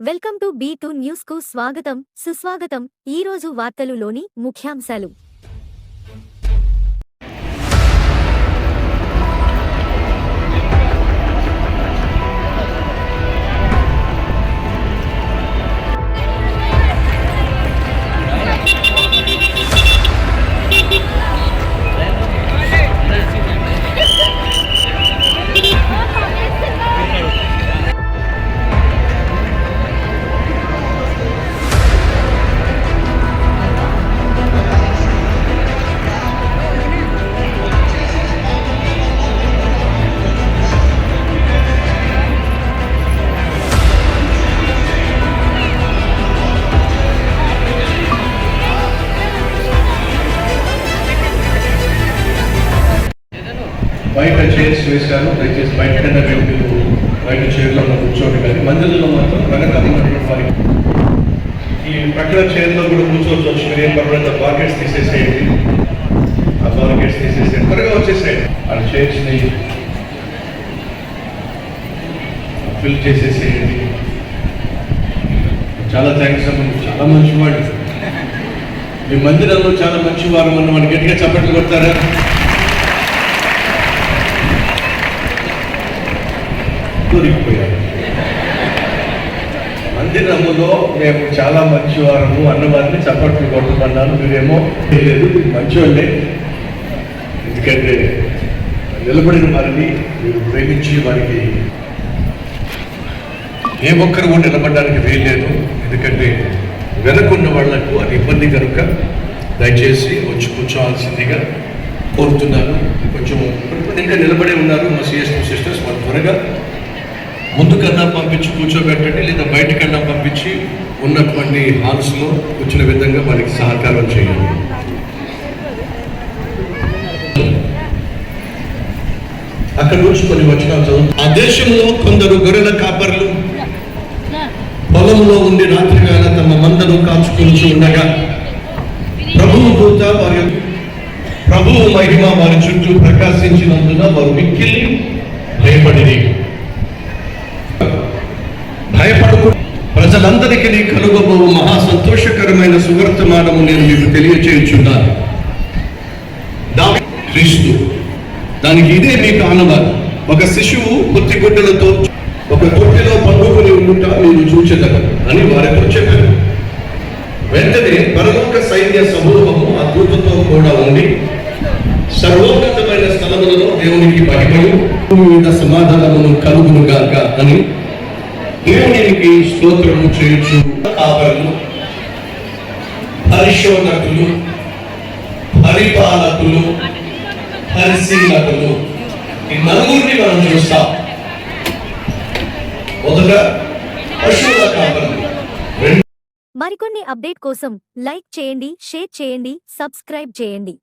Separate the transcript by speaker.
Speaker 1: Welcome to B two న్యూస్కు స్వాగతం సుస్వాగతం. ఈ రోజు వార్తలులోని ముఖ్యాంశాలు.
Speaker 2: బయట చైర్స్ వేశారు. దయచేసి బయట కింద బయట చైర్లో కూర్చోండి కానీ మందిరంలో మాత్రం ప్రగతి వారికి ఈ ప్రక్కన చైర్లో కూడా కూర్చోవచ్చు. వచ్చి మీరు ఏం పర్వాలేదు. బాకెట్స్ తీసేసేయండి. ఆ బాకెట్స్ తీసేసేయండి. త్వరగా వచ్చేసేయండి. ఆ చైర్స్ని ఫిల్ చేసేసేయండి. చాలా థ్యాంక్స్ అమ్మ. చాలా మంచివాడు మీ మందిరంలో చాలా మంచివారు అన్న మనకి గట్టిగా చప్పట్లు కొడతారా? దొరికిపోయారు మందిరములో మేము చాలా మంచివారము అన్నవారిని చప్పట్లు కొట్టమన్నాను. మీరేమో లేదు మంచివాళ్ళే ఎందుకంటే నిలబడిన వారిని మీరు ప్రేమించి వారికి ఏ ఒక్కరు కూడా నిలబడడానికి వేయలేదు ఎందుకంటే వెనకున్న వాళ్ళకు అది ఇబ్బంది కనుక దయచేసి వచ్చి కూర్చోవాల్సిందిగా కోరుతున్నాను. కొంచెం ఇంకా నిలబడే ఉన్నారు మా సిఎస్ సిస్టర్స్ వాళ్ళు త్వరగా ముందుకన్నా పంపించి కూర్చోబెట్టండి లేదా బయటకన్నా పంపించి ఉన్నటువంటి హాల్స్లో కూర్చున్న విధంగా వారికి సహకారం చేయండి. అక్కడ నుంచి కొన్ని వచనాలు ఆ దేశంలో కొందరు గొర్రెల కాపర్లు పొలంలో ఉండి రాత్రి వేళ తమ మందను కాచుకుంటూ ఉండగా ప్రభువు దూత వారి ప్రభువు మహిమ వారి చుట్టూ ప్రకాశించినందున వారు మిక్కిలి భయపడిరి. అందరికీ నీ కలుగబోవు మహా సంతోషకరమైన సువర్తమానము నేను మీకు తెలియచేయుచున్నాను. దావి క్రీస్తు. దానికి ఇదే మీకు ఆనవాలు ఒక శిశువు పొత్తి గుడ్డలతో ఒక తొట్టిలో పండుకొని ఉండుట మీరు చూచెదగరు అని వారితో చెప్పారు వెంటనే పరలోక సైన్య సమూహము ఆ దూతతో కూడా ఉండి సర్వోన్నతమైన స్థలములలో దేవునికి మహిమయు మీద సమాధానమును కలుగునుగాక అని దేవునికి స్తోత్రము చేయొచ్చు కాపరులు పరిశోధకులు పరిపాలకులు పరిశీలకులు ఈ నలుగురిని మనం చూస్తాం. మొదట పశువుల కాపరులు
Speaker 1: మరికొన్ని అప్డేట్ కోసం లైక్ చేయండి షేర్ చేయండి సబ్స్క్రైబ్ చేయండి.